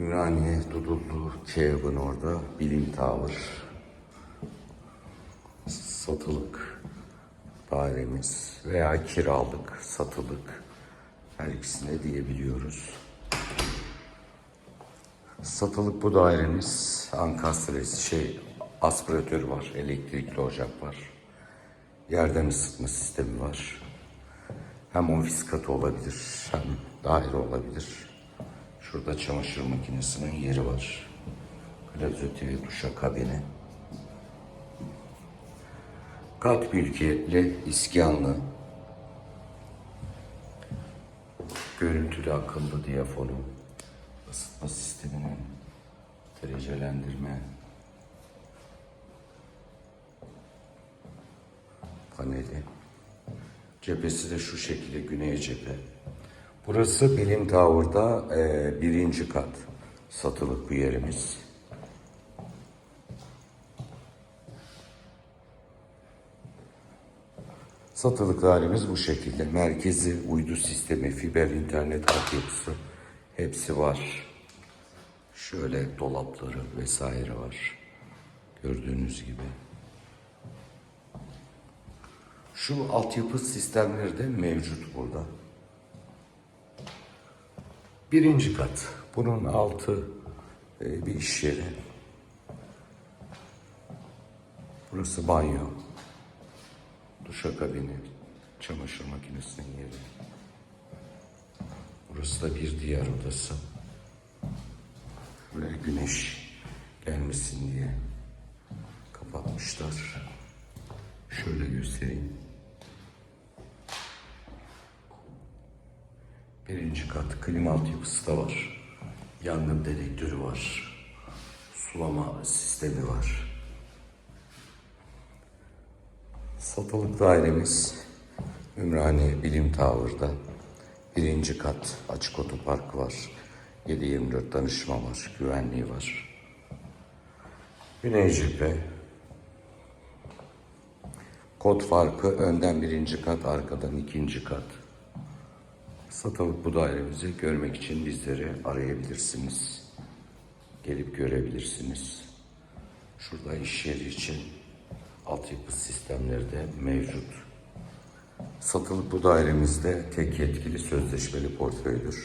Ümraniye, Dudullu, Çevgun orada, Bilim Tower, satılık dairemiz veya kiralık, satılık her ikisine diyebiliyoruz. Satılık bu dairemiz ankastresi şey aspiratör var, elektrikli ocak var. Yerden ısıtma sistemi var. Hem ofis katı olabilir, hem daire olabilir. Şurada çamaşır makinesinin yeri var. Klozeti ve duşakabini. Kat mülkiyetli, iskanlı, görüntülü akıllı diyafonu, ısıtma sisteminin derecelendirme paneli. Cephesi de şu şekilde güney cephe. Burası Bilim Tower'da e, birinci kat satılık bir yerimiz. Satılık halimiz bu şekilde. Merkezi uydu sistemi, fiber internet altyapısı hepsi var. Şöyle dolapları vesaire var. Gördüğünüz gibi. Şu altyapı sistemleri de mevcut burada. Birinci kat. Bunun altı e, bir iş yeri. Burası banyo. Duşakabini, çamaşır makinesinin yeri. Burası da bir diğer odası. Buraya güneş gelmesin diye kapatmışlar. Şöyle göstereyim. Birinci kat klima altyapısı da var. Yangın dedektörü var. Sulama sistemi var. Satılık dairemiz Ümraniye Bilim Tower'da. Birinci kat açık otopark var. 7-24 danışma var, güvenliği var. Güney cephe. Kod farkı önden birinci kat, arkadan ikinci kat. Satılık bu dairemizi görmek için bizleri arayabilirsiniz. Gelip görebilirsiniz. Şurada iş yeri için altyapı sistemleri de mevcut. Satılık bu dairemizde tek yetkili sözleşmeli portföydür.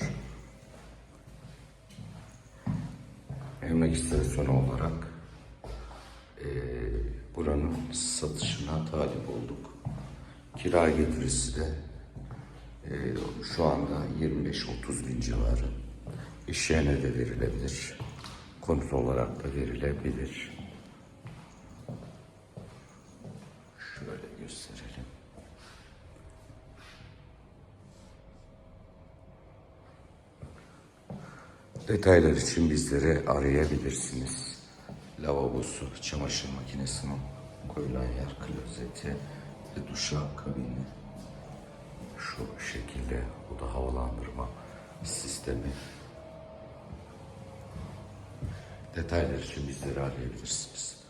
Emlak istasyonu olarak eee, buranın satışına talip olduk. Kira getirisi de eee, şu anda 25-30 bin civarı. İşyerine de verilebilir. Konut olarak da verilebilir. Şöyle gösterelim. Detaylar için bizleri arayabilirsiniz. Lavabosu, çamaşır makinesinin koyulan yer, klozeti ve duşa kabini. Şu şekilde bu da havalandırma sistemi. Detaylar için bizleri arayabilirsiniz.